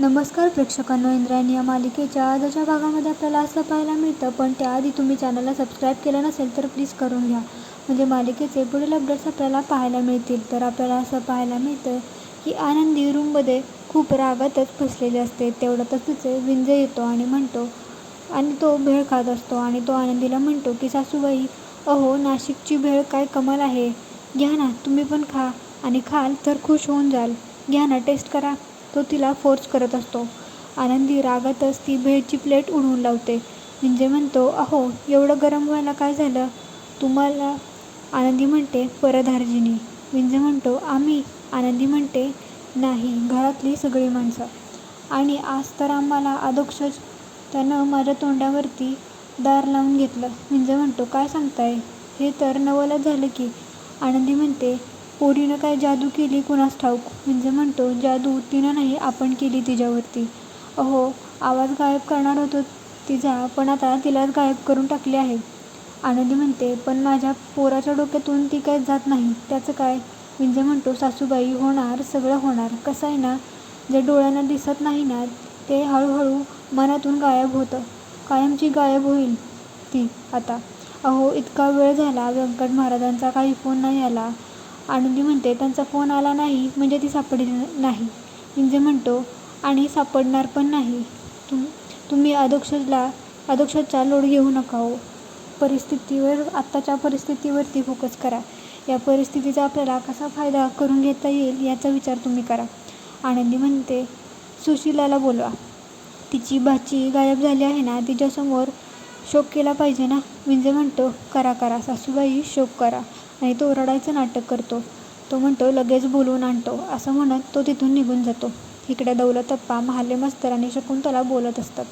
नमस्कार प्रेक्षकांनो इंद्रायणी या मालिकेच्या आजच्या भागामध्ये आपल्याला असं पाहायला मिळतं पण त्याआधी तुम्ही चॅनलला सबस्क्राईब केलं नसेल तर प्लीज करून घ्या. म्हणजे मालिकेचे पुढील अपडेट्स आपल्याला पाहायला मिळतील. तर आपल्याला असं पाहायला मिळतं की आनंदी रूममध्ये खूप रागातच फसलेली असते. तेवढ्यातच तिचे विंजय येतो आणि म्हणतो आणि तो भेळ खात असतो. आणि तो आनंदीला म्हणतो की सासूबाई अहो नाशिकची भेळ काय कमाल आहे. घ्या ना तुम्ही पण खा आणि खाल तर खुश होऊन जाल. घ्या ना टेस्ट करा. तो तिला फोर्स करत असतो. आनंदी रागातच ती भेळची प्लेट उडवून लावते. म्हणजे म्हणतो अहो एवढं गरम व्हायला काय झालं? तुम्हाला आनंदी म्हणते परधार्जिनी विंजे म्हणतो आम्ही आनंदी म्हणते नाही घरातली सगळी माणसं. आणि आज तर आम्हाला अधोक्षज त्यानं माझ्या तोंडावरती दार लावून घेतलं. विंजे म्हणतो काय सांगताय? हे तर नवलच झालं की. आनंदी म्हणते पोरीनं काय जादू केली कुणास ठाऊक? म्हणजे म्हणतो जादू तिनं नाही आपण केली तिच्यावरती. अहो आवाज गायब करणार होतो तिचा पण आता तिलाच गायब करून टाकले आहे. आनंदी म्हणते पण माझ्या पोराच्या डोक्यातून ती काय जात नाही त्याचं काय? विंजे म्हणतो सासूबाई होणार सगळं होणार. कसं आहे ना जे डोळ्यांना दिसत नाही ना ते हळूहळू मनातून गायब होतं. कायमची गायब होईल ती आता. अहो इतका वेळ झाला व्यंकट महाराजांचा काही फोन नाही आला. आनंदी म्हणते त्यांचा फोन आला नाही म्हणजे ती सापडली नाही. विंजे म्हणतो आणि सापडणार पण नाही. तुम तुम्ही अधोक्षजला अधोक्षजचा लोड घेऊ नका हो. परिस्थितीवर आत्ताच्या परिस्थितीवरती फोकस करा. या परिस्थितीचा आपल्याला कसा फायदा करून घेता येईल याचा विचार तुम्ही करा. आनंदी म्हणते सुशिलाला बोलवा. तिची भाची गायब झाली आहे ना तिच्यासमोर शोक केला पाहिजे ना? विंजे म्हणतो करा करा. सासूबाई शोक करा. नाही तो ओरडायचं नाटक करतो. तो म्हणतो लगेच बोलवून आणतो. असं म्हणत तो तिथून निघून जातो. इकडे दौलतप्पा महाले मस्तर आणि शकुंतला बोलत असतात.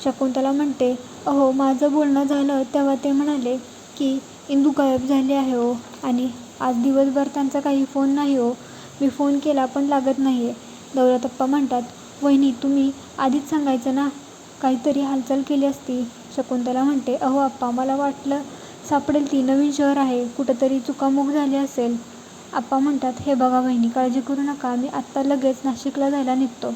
शकुंतला म्हणते अहो माझं बोलणं झालं तेव्हा ते म्हणाले की इंदू गायब झाले आहे हो आणि आज दिवसभर त्यांचा काही फोन नाही हो. मी फोन केला पण लागत नाही आहे दौलतप्पा म्हणतात वहिनी तुम्ही आधीच सांगायचं ना? काहीतरी हालचाल केली असती. शकुंतला म्हणते अहो आप्पा मला वाटलं सापडेल ती नवीन शहर आहे कुठंतरी चुकामुक झाली असेल. आप्पा म्हणतात हे बघा बहिणी काळजी करू नका मी आत्ता लगेच नाशिकला जायला निघतो.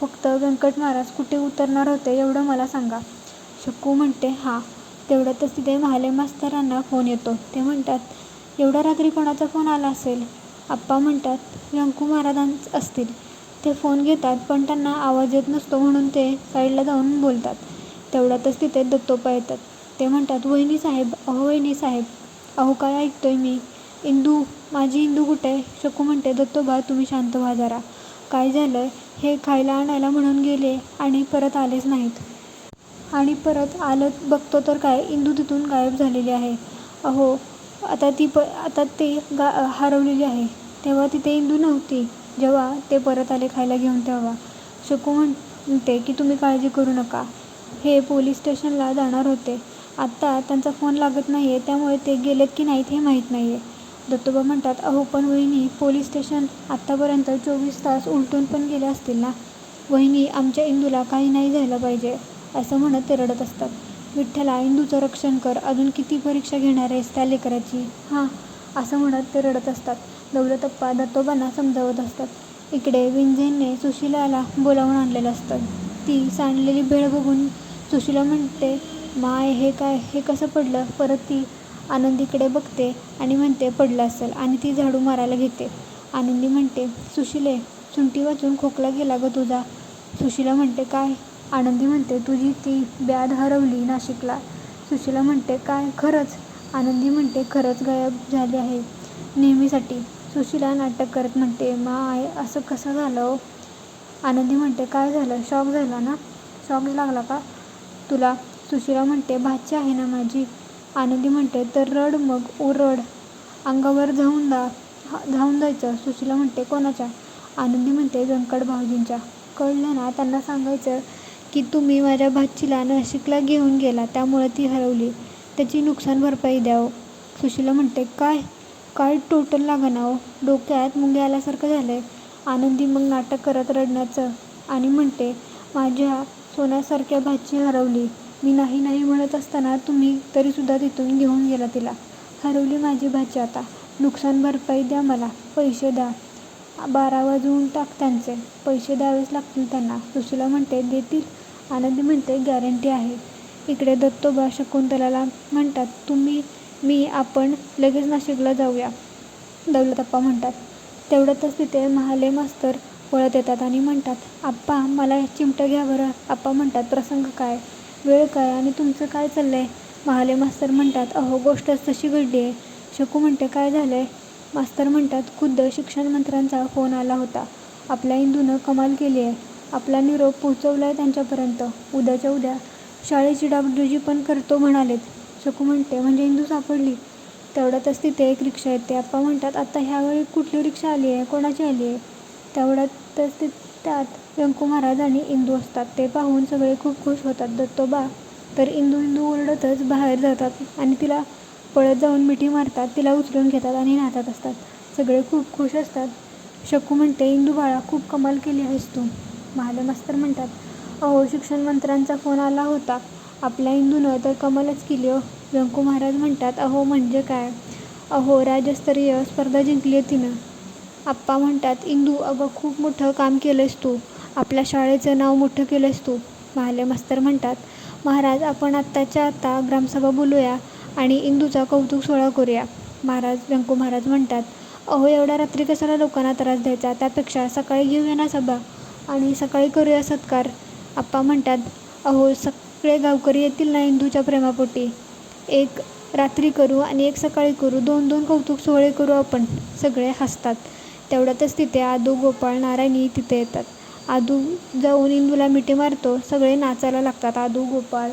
फक्त व्यंकट महाराज कुठे उतरणार होते एवढं मला सांगा. शक्कू म्हणते हां. तेवढ्यातच तिथे महाले मास्तरांना फोन येतो. ते म्हणतात एवढ्या रात्री कोणाचा फोन आला असेल? आप्पा म्हणतात व्यंकू महाराजांच असतील. ते फोन घेतात पण त्यांना आवाज येत नसतो म्हणून ते साईडला जाऊन बोलतात. तेवढ्यातच तिथे दत्तोपा येतात. ते म्हणतात वहिनी साहेब अहो वहिनी साहेब अहो काय ऐकतोय मी? इंदू माझी इंदू कुठे शकू म्हणते दत्तोबा तुम्ही शांत व्हा जरा. काय झालं हे खायला आणायला म्हणून गेले आणि परत आलेच नाहीत. आणि परत आलं बघतो तर काय? इंदू तिथून गायब झालेली आहे. अहो आता ती प आता ते गा हरवलेली आहे. तेव्हा तिथे इंदू नव्हती. जेव्हा ते परत आले खायला घेऊन तेव्हा. शकू म्हणते की तुम्ही काळजी करू नका. हे पोलीस स्टेशनला जाणार होते. आत्ता त्यांचा फोन लागत नाही आहे त्यामुळे ते गेलेत की नाहीत हे माहीत नाही आहे दत्तोबा म्हणतात अहो पण वहिनी पोलीस स्टेशन आत्तापर्यंत चोवीस तास उलटून पण गेले असतील ना? वहिनी आमच्या इंदूला काही नाही झालं पाहिजे असं म्हणत ते रडत असतात. विठ्ठला इंदूचं रक्षण कर अजून किती परीक्षा घेणार आहेस त्या लेकराची? हां असं म्हणत ते रडत असतात. दौलतप्पा दत्तोबांना समजावत असतात. इकडे विंझेनने सुशिलाला बोलावून आणलेलं असतं. ती सांडलेली भेळ बघून सुशिला म्हणते माय हे काय हे कसं पडलं? परत ती आनंदीकडे बघते आणि म्हणते पडलं असेल. आणि ती झाडू मारायला घेते. आनंदी म्हणते सुशिले सुंटी वाचून खोकला गेला ग तुझा. सुशिला म्हणते काय? आनंदी म्हणते तुझी ती बॅद हरवली नाशिकला. सुशिला म्हणते काय? खरंच? आनंदी म्हणते खरंच गायब झाली आहे नेहमीसाठी. सुशिला नाटक करत म्हणते माय असं कसं झालं हो? आनंदी म्हणते काय झालं? शॉक झाला ना? शॉक लागला का? तुला सुशिला म्हणते भाची आहे ना माझी? आनंदी म्हणते तर रड मग ओरड अंगावर जाऊन दा धावून जायचं. सुशिला म्हणते कोणाच्या? आनंदी म्हणते व्यंकट भाऊजींच्या. कळलं ना त्यांना सांगायचं की तुम्ही माझ्या भाचीला नाशिकला घेऊन गेला त्यामुळे ती हरवली. त्याची नुकसान भरपाई द्यावं. सुशिला म्हणते काय? काय टोटल लागणार डोक्यात मुंगे आल्यासारखं झालं आहे आनंदी मग नाटक करत रडण्याचं आणि म्हणते माझ्या सोन्यासारख्या भाची हरवली. मी नाही नाही म्हणत असताना तुम्ही तरीसुद्धा तिथून घेऊन गेला तिला. हरवली माझी भाची आता. नुकसान भरपाई द्या मला. पैसे द्या. बारा वाजवून टाक त्यांचे. पैसे द्यावेच लागतील त्यांना. सुशीला म्हणते देतील. आनंदी म्हणते गॅरंटी आहे. इकडे दत्तोबा शकुंतलाला म्हणतात तुम्ही मी आपण लगेच नाशिकला जाऊया. दौलतप्पा म्हणतात तेवढ्यातच तिथे महाले मास्तर वळत येतात आणि म्हणतात आप्पा मला चिमटं घ्या बरं. आप्पा म्हणतात प्रसंग काय? वेळ काय आणि तुमचं काय चाललं आहे महाले मास्तर म्हणतात अहो गोष्टच तशी घडली आहे. शकू म्हणते काय झालं आहे मास्तर म्हणतात खुद्द शिक्षण मंत्र्यांचा फोन आला होता. आपल्या इंदूनं कमाल केली आहे. आपला निरोप पोहोचवला आहे त्यांच्यापर्यंत. उद्याच्या उद्या शाळेची डागडुजी पण करतो म्हणालेत. शकू म्हणते म्हणजे इंदू सापडली? तेवढ्यातच तिथे एक रिक्षा येते. आप्पा म्हणतात आता ह्यावेळी कुठली रिक्षा आली आहे? कोणाची आली आहे? तेवढ्यातच ते त्यात व्यंकू महाराज आणि इंदू असतात. ते पाहून सगळे खूप खुश होतात. दत्तोबा तर इंदू इंदू ओरडतच बाहेर जातात आणि तिला पळत जाऊन मिठी मारतात. तिला उचलून घेतात आणि नाचत असतात. सगळे खूप खुश असतात. शकू म्हणते इंदू बाळा खूप कमाल केली आहेस तू. महाले मास्तर म्हणतात अहो शिक्षण मंत्र्यांचा फोन आला होता. आपल्या इंदूनं तर कमालच केली हो व्यंकू महाराज म्हणतात अहो म्हणजे काय? अहो राज्यस्तरीय स्पर्धा जिंकली आहे तिनं. आप्पा म्हणतात इंदू अगं खूप मोठं काम केलं तू. आपल्या शाळेचं नाव मोठं केलं तू. महाले मास्तर म्हणतात महाराज आपण आत्ताच्या आत्ता ग्रामसभा बोलूया आणि इंदूचा कौतुक सोहळा करूया. महाराज व्यंकू महाराज म्हणतात अहो एवढ्या रात्री कशाला लोकांना त्रास द्यायचा? त्यापेक्षा सकाळी घेऊया ना सभा आणि सकाळी करूया सत्कार. आप्पा म्हणतात अहो सगळे गावकरी येतील ना इंदूच्या प्रेमापोटी? एक रात्री करू आणि एक सकाळी करू दोन दोन कौतुक सोहळे करू आपण. सगळे हसतात. तेवढ्यातच तिथे आदू गोपाळ नारायणी तिथे येतात. आदू जाऊन इंदूला मिठी मारतो. सगळे नाचायला लागतात. आदू गोपाळ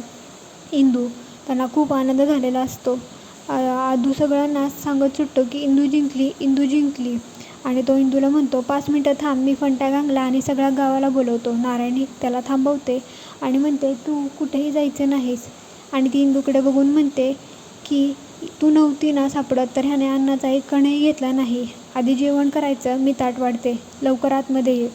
इंदू. त्यांना खूप आनंद झालेला असतो. आदू सगळ्यांना सांगत सुटतो की इंदू जिंकली इंदू जिंकली. आणि तो इंदूला म्हणतो पाच मिनटं थांब मी फंटा गांगला आणि सगळ्या गावाला बोलवतो. नारायणी त्याला थांबवते आणि म्हणते तू कुठेही जायचं नाहीस. आणि ती इंदूकडे बघून म्हणते की तू नव्हती ना सापडत तर ह्याने अन्नाचा एक कणही घेतला नाही. आधी जेवण करायचं मी ताट वाढते लवकर आतमध्ये ये.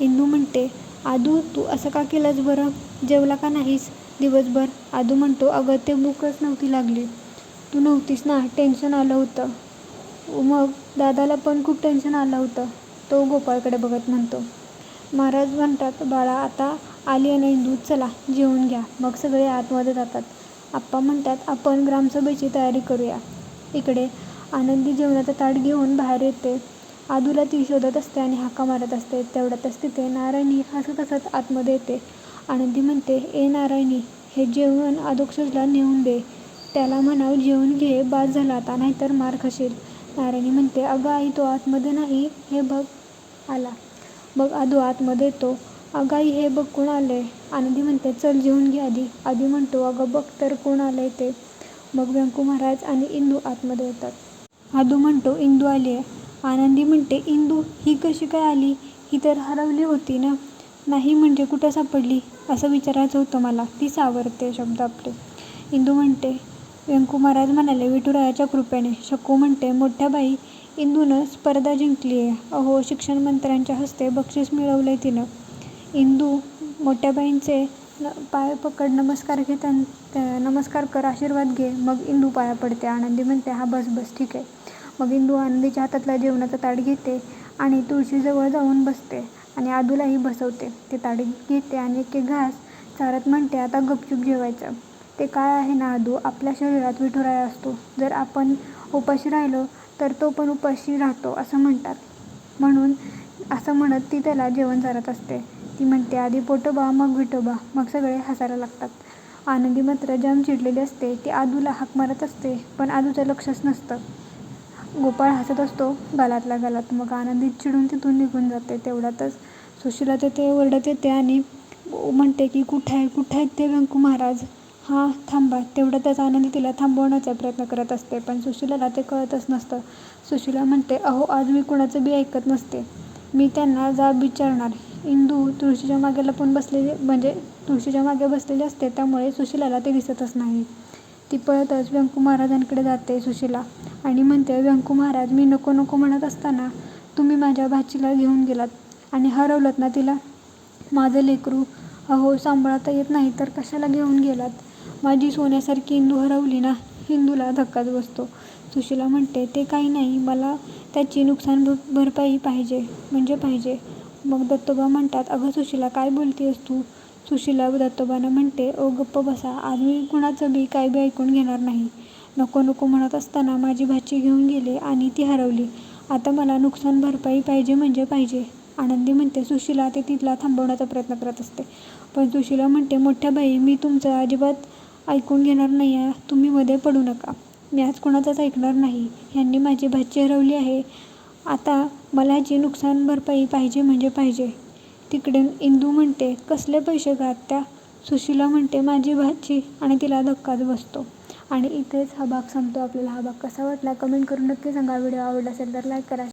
इंदू म्हणते आदू तू असं का केलंस बरं? जेवला का नाहीस? दिवसभर. आदू म्हणतो अगं ते भूकच नव्हती लागली. तू नव्हतीस ना टेन्शन आलं होतं. मग दादाला पण खूप टेन्शन आलं होतं. तो गोपाळकडे बघत म्हणतो. महाराज म्हणतात बाळा आता आली आहे ना इंदू चला जेवून घ्या. मग सगळे आतमध्ये जातात. आप्पा म्हणतात आपण ग्रामसभेची तयारी करूया. इकडे आनंदी जेवणाचं ताट घेऊन बाहेर येते. आदूला ती शोधत असते आणि हाका मारत असते. तेवढ्यातच तिथे नारायणी हसत हसत आतमध्ये येते. आनंदी म्हणते ए नारायणी हे जेवण आदोक्षजला नेऊन दे. त्याला म्हणाव जेवून घे बाद झाला आता नाहीतर मार खाशील. नारायणी म्हणते अगं आई तो आतमध्ये नाही हे बघ आला. बघ आदू आतमध्ये येतो. अगं आई हे बघ कोण आलं आहे आनंदी म्हणते चल जेवून घे आधी. आधी म्हणतो अगं बघ तर कोण आलं आहे ते. मग व्यंकू महाराज आणि इंदू आतमध्ये येतात. आदू म्हणतो इंदू आली आहे आनंदी म्हणते इंदू ही कशी काय आली? ही तर हरवली होती ना? नाही म्हणजे कुठं सापडली? असं विचारायचं होतं मला. ती सावरते शब्द आपले. इंदू म्हणते व्यंकू महाराज म्हणाले विठुरायाच्या कृपेने. शकू म्हणते मोठ्या बाई इंदूनं स्पर्धा जिंकली आहे अहो शिक्षण मंत्र्यांच्या हस्ते बक्षीस मिळवलं आहे तिनं. इंदू मोठ्या बाईंचे न पाय पकड नमस्कार घे त्यां नमस्कार कर आशीर्वाद घे. मग इंदू पाया पडते. आनंदी म्हणते हा बस बस ठीक आहे. मग इंदू आनंदीच्या हातातला जेवणाचा ताट घेते आणि तुळशीजवळ जाऊन बसते आणि आदूलाही बसवते. ते ताट घेते आणि एक एक घास चारत म्हणते आता गपचूप जेवायचं. ते काय आहे ना आदू? आपल्या शरीरात विठुराया असतो. जर आपण उपाशी राहिलो तर तो पण उपाशी राहतो असं म्हणतात. म्हणून असं म्हणत ती त्याला जेवण चारत असते. ती म्हणते आधी पोटोबा मग विठोबा. मग सगळे हसायला लागतात. आनंदी मात्र जाम चिडलेली असते. ती आदूला हाक मारत असते पण आदूचं लक्षच नसतं. गोपाळ हसत असतो. गालातल्या गालात मग आनंदी चिडून तिथून निघून जाते. तेवढ्यातच सुशीला ते ओरडत येते आणि म्हणते की कुठे आहे? कुठे आहेत ते व्यंकू महाराज? हां थांबा. तेवढ्यातच आनंदी तिला थांबवण्याचा प्रयत्न करत असते पण सुशिलाला ते कळतच नसतं. सुशिला म्हणते अहो आज मी कुणाचं बी ऐकत नसते. मी त्यांना जाब विचारणार. इंदू तुळशीच्या मागे लपून बसलेली म्हणजे तुळशीच्या मागे बसलेली असते त्यामुळे सुशिलाला ते दिसतच नाही. ती पळतच व्यंकू महाराजांकडे जाते सुशिला. आणि म्हणते व्यंकू महाराज मी नको नको म्हणत असताना तुम्ही माझ्या भाचीला घेऊन गेलात आणि हरवलत ना तिला? माझं लेकरू अहो सांभाळता येत नाही तर कशाला घेऊन गेलात? माझी सोन्यासारखी हिंदू हरवली ना हिंदूला धक्काच बसतो. सुशिला म्हणते ते काही नाही मला त्याची नुकसान भरपाई पाहिजे म्हणजे पाहिजे. मग दत्तोबा म्हणतात अगं सुशिला काय बोलतेस तू? सुशिला दत्तोबांना म्हणते ओ गप्प बसा. आज मी कुणाचं बी काय बी ऐकून घेणार नाही. नको नको म्हणत असताना माझी भाची घेऊन गेले आणि ती हरवली. आता मला नुकसान भरपाई पाहिजे म्हणजे पाहिजे. आनंदी म्हणते सुशिला ते तिला थांबवण्याचा प्रयत्न करत असते. पण सुशिला म्हणते मोठ्या बाई मी तुमचं अजिबात ऐकून घेणार नाही आहे. तुम्ही मध्ये पडू नका. मी आज कोणाचाच ऐकणार नाही. ह्यांनी माझी भाची हरवली आहे. आता मला जी नुकसान भरपाई पाहिजे म्हणजे पाहिजे. तिकडे इंदू म्हणते कसले पैसे का त्या? सुशिला म्हणते माझी भाची. आणि तिला धक्काच बसतो. आणि इथेच हा भाग संपतो. आपल्याला हा भाग कसा वाटला? कमेंट करून नक्की सांगा. व्हिडिओ आवडला असेल तर लाईक करा